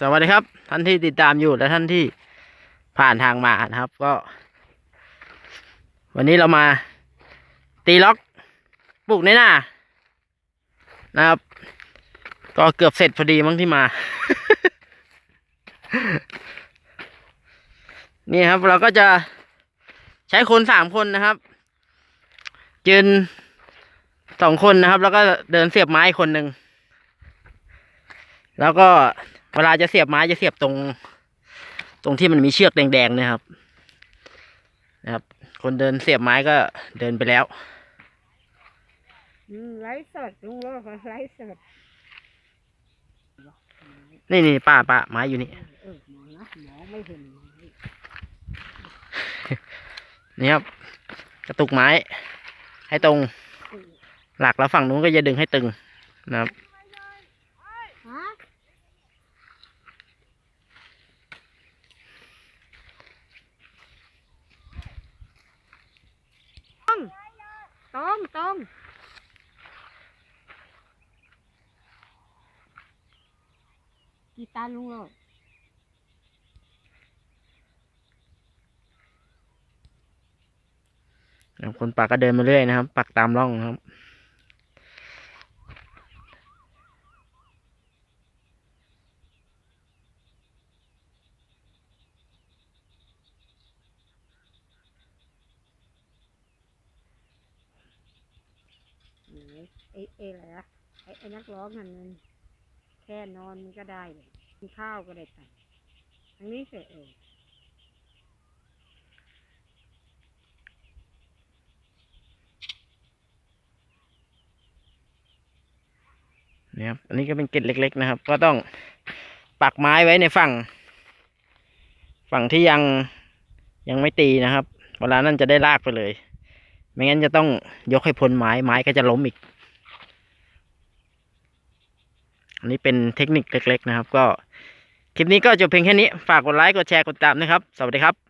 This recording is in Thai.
สวัสดีครับ ท่านที่ติดตามอยู่และท่านที่ผ่านทางมานะครับ ก็ วันนี้เรามาตีล็อกปลูกในหน้านะครับ ก็เกือบเสร็จพอดีมั้งที่มา นี่ครับเราก็จะใช้คนสามคนนะครับยืนสองคนนะครับ แล้วก็เดินเสียบไม้คนหนึ่งแล้วก็ เวลาจะเสียบไม้จะเสียบตรง ตรงที่มันมีเชือกแดงๆเนะครับ นะครับ คนเดินเสียบไม้ก็เดินไปแล้วอืมไลฟ์สดลุงโลกไลฟ์สดนี่นี่ป้าป้าไม้อยู่นี่เออหมอนะหมอไม่เห็นนี่ครับกระตุกไม้ ให้ตรง หลักแล้วฝั่งนู้นก็จะดึงให้ตึงนะครับ ฮะตรง ต้มต้มกี่ตันลุงเลยคนปักก็เดินมาเรื่อยนะครับ ปักตามร่องครับ ไอ้ไอ้อะไรนะไอ้ไอ้นักร้องนั่นมันแค่นอนมันก็ได้เลยกินข้าวก็ได้ไปทางนี้เสร็จเออนี่ครับอันนี้ก็เป็นเกล็ดเล็ก ๆ นะครับ ก็ต้องปักไม้ไว้ในฝั่ง ฝั่งที่ยังยังไม่ตีนะครับ เวลานั้นจะได้ลากไปเลย ไม่งั้นจะต้องยกให้พ้นไม้ไม้ก็จะล้มอีก อันนี้เป็นเทคนิคเล็ก ๆ นะครับ ก็คลิปนี้ก็จบเพียงแค่นี้ ฝากกดไลค์ กดแชร์ กดติดตามนะครับ สวัสดีครับ